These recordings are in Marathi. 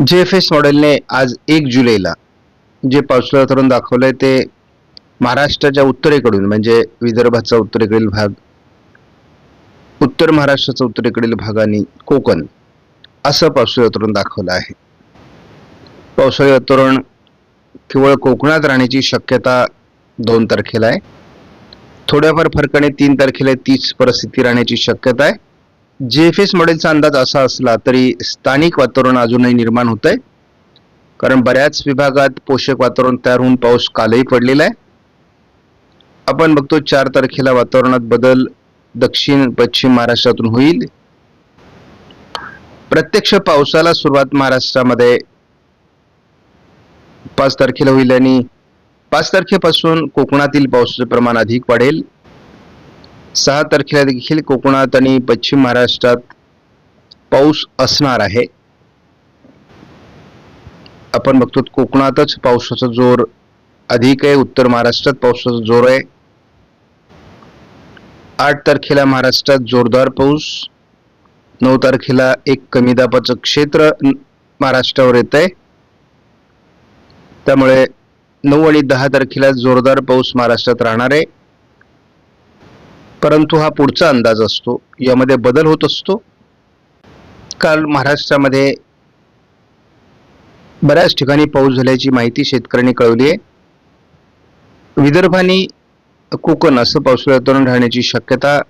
जे एफ एस मॉडेलने आज एक जुलैला जे पावसाळा दाखवलं दाखवलंय ते महाराष्ट्राच्या उत्तरेकडून म्हणजे विदर्भाचा उत्तरेकडील भाग उत्तर महाराष्ट्राचा उत्तरेकडील भाग आणि कोकण असं पावसाळी वातावरण दाखवलं आहे. पावसाळी वातावरण केवळ कोकणात राहण्याची शक्यता दोन तारखेला आहे. थोड्याफार फरकाने तीन तारखेला तीच परिस्थिती राहण्याची शक्यता आहे. जे एस मॉडेलचा अंदाज असा असला तरी स्थानिक वातावरण अजूनही निर्माण होत आहे कारण बऱ्याच विभागात पोषक वातावरण तयार होऊन पाऊस कालही पडलेला आहे. आपण बघतो चार तारखेला वातावरणात बदल दक्षिण पश्चिम महाराष्ट्रातून होईल. प्रत्यक्ष पावसाला सुरुवात महाराष्ट्रामध्ये पाच तारखेला होईल आणि पाच तारखेपासून कोकणातील पावसाचे प्रमाण अधिक वाढेल. सहा तारखेला देखील कोकणात आणि पश्चिम महाराष्ट्रात पाऊस असणार आहे. आपण बघतो कोकणातच पावसाचा जोर अधिक आहे उत्तर महाराष्ट्रात पावसाचा जोर आहे. आठ तारखेला महाराष्ट्रात जोरदार पाऊस नऊ तारखेला एक कमी दाबाचं क्षेत्र महाराष्ट्रावर येत आहे. त्यामुळे नऊ आणि दहा तारखेला जोरदार पाऊस महाराष्ट्रात राहणार आहे. परंतु हा पुढचा अंदाज असतो. यामध्ये बदल होत असतो. काल महाराष्ट्रामध्ये बऱ्याच ठिकाणी पाऊस झाल्याची माहिती शेतकऱ्यांनी कळवली आहे. विदर्भाने कोकण असं पावसाळ वातावरण राहण्याची शक्यता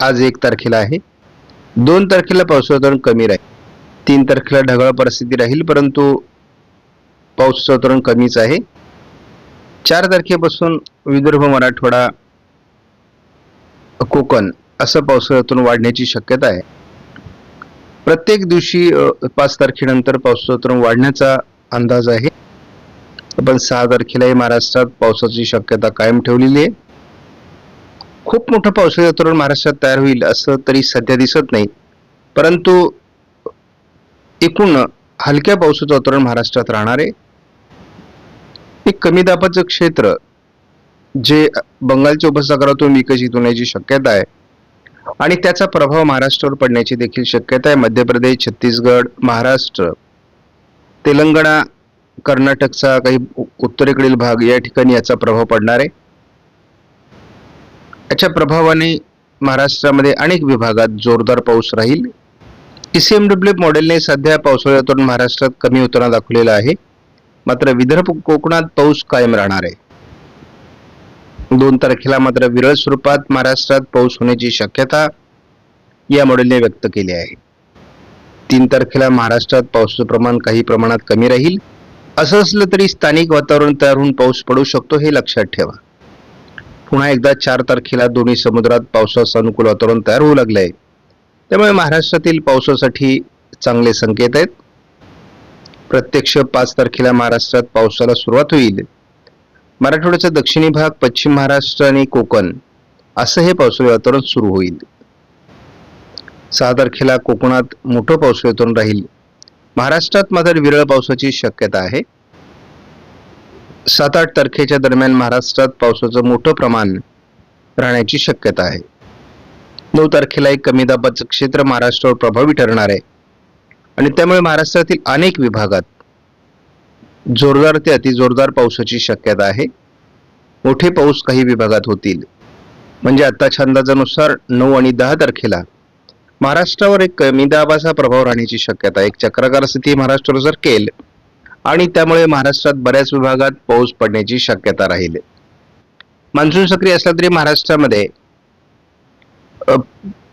आज एक तारखेला आहे. दोन तारखेला पावसाळी वातावरण कमी राहील. तीन तारखेला ढगाळ परिस्थिती राहील परंतु पावसाचं वातावरण कमीच आहे. चार तारखेपासून विदर्भ मराठवाडा कोकण असं पावसाळ्यातून वाढण्याची शक्यता आहे. प्रत्येक दिवशी पाच तारखेनंतर पावसाचं वाढण्याचा अंदाज आहे. आपण सहा तारखेलाही महाराष्ट्रात पावसाची शक्यता कायम ठेवलेली आहे. खूप मोठं पावसाळी वातावरण महाराष्ट्रात तयार होईल असं तरी सध्या दिसत नाही. परंतु एकूण हलक्या पावसाचं वातावरण महाराष्ट्रात राहणार आहे. एक कमी दाबाचं क्षेत्र जे बंगालच्या उपसागरातून विकसित होण्याची शक्यता आहे. आणि त्याचा प्रभाव महाराष्ट्रावर पडण्याची देखील शक्यता आहे. मध्य प्रदेश छत्तीसगड महाराष्ट्र तेलंगणा कर्नाटकचा काही उत्तरेकडील भाग या ठिकाणी याचा प्रभाव पडणार आहे. याच्या प्रभावाने महाराष्ट्रामध्ये अनेक विभागात जोरदार पाऊस राहील. ईसीएमडब्ल्यू मॉडेलने सध्या पावसाळ्यातून महाराष्ट्रात कमी होताना दाखवलेला आहे. मात्र विदर्भ कोकणात पाऊस कायम राहणार आहे. दोन तारखेला मात्र विरळ स्वरूपात महाराष्ट्रात पाऊस होण्याची शक्यता या मॉडेलने व्यक्त केली आहे. तीन तारखेला महाराष्ट्रात पावसाचं प्रमाण काही प्रमाणात कमी राहील. असं असलं तरी स्थानिक वातावरण तयार होऊन पाऊस पडू शकतो हे लक्षात ठेवा. पुन्हा एकदा चार तारखेला दोन्ही समुद्रात पावसाचं अनुकूल वातावरण तयार होऊ लागलंय. त्यामुळे महाराष्ट्रातील पावसासाठी चांगले संकेत आहेत. प्रत्यक्ष पाच तारखेला महाराष्ट्रात पावसाला सुरुवात होईल. मराठवाड्याचा दक्षिणी भाग पश्चिम महाराष्ट्र आणि कोकण. असं हे पावसाळी वातावरण सुरू होईल. सहा तारखेला कोकणात मोठं पावसाळी वातावरण राहील. महाराष्ट्रात मात्र विरळ पावसाची शक्यता आहे. सात आठ तारखेच्या दरम्यान महाराष्ट्रात पावसाचं मोठं प्रमाण राहण्याची शक्यता आहे. नऊ तारखेला एक कमी दाबाचं क्षेत्र महाराष्ट्रावर प्रभावी ठरणार आहे. आणि त्यामुळे महाराष्ट्रातील अनेक विभागात जोरदार ते अतिजोरदार पावसाची शक्यता आहे. मोठे पाऊस काही विभागात होतील. म्हणजे आत्ताच्या अंदाजानुसार नऊ आणि दहा तारखेला. महाराष्ट्रावर एक कमी दाबाचा प्रभाव राहण्याची शक्यता एक चक्राकार स्थिती महाराष्ट्रावर सरकेल आणि त्यामुळे महाराष्ट्रात बऱ्याच विभागात पाऊस पडण्याची शक्यता राहील. मान्सून सक्रिय असला तरी महाराष्ट्रामध्ये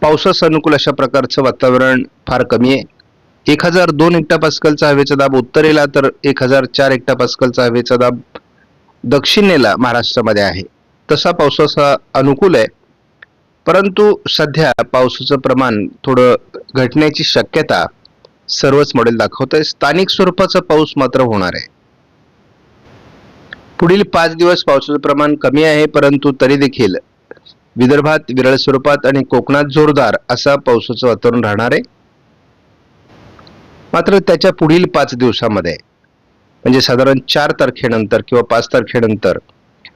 पावसास अनुकूल अशा प्रकारचं वातावरण फार कमी आहे. एक हजार दोन हेक्टा पास्कलचा हवेचा दाब उत्तरेला तर एक हजार चार हेक्टा पास्कलचा हवेचा दाब दक्षिणेला महाराष्ट्रामध्ये आहे. तसा पावसाचा अनुकूल आहे. परंतु सध्या पावसाचं प्रमाण थोडं घटण्याची शक्यता सर्वच मॉडेल दाखवत आहे स्थानिक स्वरूपाचा पाऊस मात्र होणार आहे. पुढील पाच दिवस पावसाचं प्रमाण कमी आहे परंतु तरी देखील विदर्भात विरळ स्वरूपात आणि कोकणात जोरदार असा पावसाचं वातावरण राहणार आहे. मात्र त्याच्या पुढील पाच दिवसामध्ये म्हणजे साधारण चार तारखेनंतर किंवा पाच तारखेनंतर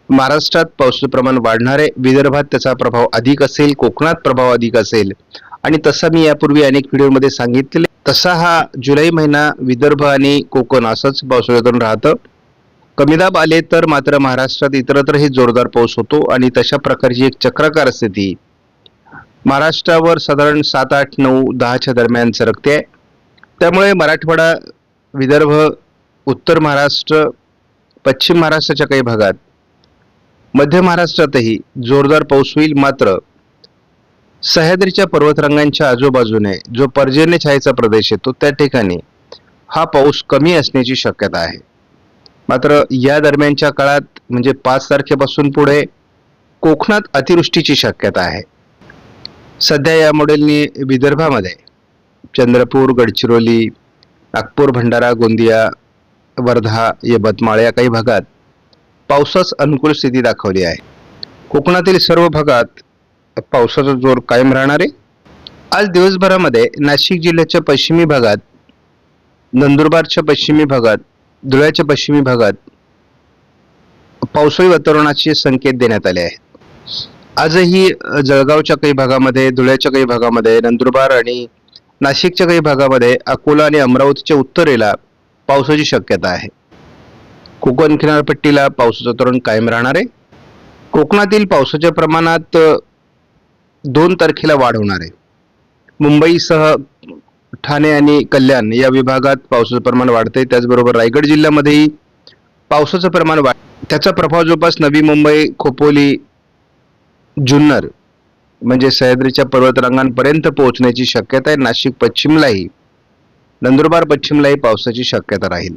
महाराष्ट्रात पावसाचं प्रमाण वाढणार आहे विदर्भात त्याचा प्रभाव अधिक असेल कोकणात प्रभाव अधिक असेल आणि तसा मी यापूर्वी अनेक व्हिडिओमध्ये सांगितले तसा हा जुलै महिना विदर्भ आणि कोकण असंच पावसाळ्यातून राहतं. कमी दाब आले तर मात्र महाराष्ट्रात इतरत्रही जोरदार पाऊस होतो आणि तशा प्रकारची एक चक्राकार स्थिती महाराष्ट्रावर साधारण सात आठ नऊ दहाच्या दरम्यान सरकते त्यामुळे मराठवाडा विदर्भ उत्तर महाराष्ट्र पश्चिम महाराष्ट्राच्या काही भागात मध्य महाराष्ट्रातही जोरदार पाऊस होईल मात्र सह्याद्रीच्या पर्वतरांगांच्या आजूबाजूने जो पर्जन्य छायेचा प्रदेश येतो त्या ठिकाणी हा पाऊस कमी असण्याची शक्यता आहे. मात्र या दरम्यानच्या काळात म्हणजे पाच तारखेपासून पुढे कोकणात अतिवृष्टीची शक्यता आहे. सध्या या मॉडेलनी विदर्भामध्ये चंद्रपूर गडचिरोली नागपूर भंडारा गोंदिया वर्धा यवतमाळ या काही भागात पावसास अनुकूल स्थिती दाखवली आहे. कोकणातील सर्व भागात पावसाचा जोर कायम राहणार आहे. आज दिवसभरामध्ये नाशिक जिल्ह्याच्या पश्चिमी भागात नंदुरबारच्या पश्चिमी भागात धुळ्याच्या पश्चिमी भागात पावसाळी वातावरणाचे संकेत देण्यात आले आहेत. आजही जळगावच्या काही भागामध्ये धुळ्याच्या काही भागामध्ये नंदुरबार आणि नाशिकच्या काही भागामध्ये अकोला आणि अमरावतीच्या उत्तरेला पावसाची शक्यता आहे. कोकण किनारपट्टीला पावसाचं तरुण कायम राहणार आहे. कोकणातील पावसाच्या प्रमाणात दोन तारखेला वाढ होणार आहे. मुंबईसह ठाणे आणि कल्याण या विभागात पावसाचं प्रमाण वाढतंय. त्याचबरोबर रायगड जिल्ह्यामध्येही पावसाचं प्रमाण वाढ त्याचा प्रभाव जवळपास नवी मुंबई खोपोली जुन्नर म्हणजे सह्याद्रीच्या पर्वतरांगांपर्यंत पोहोचण्याची शक्यता आहे. नाशिक पश्चिमलाही नंदुरबार पश्चिमलाही पावसाची शक्यता राहील.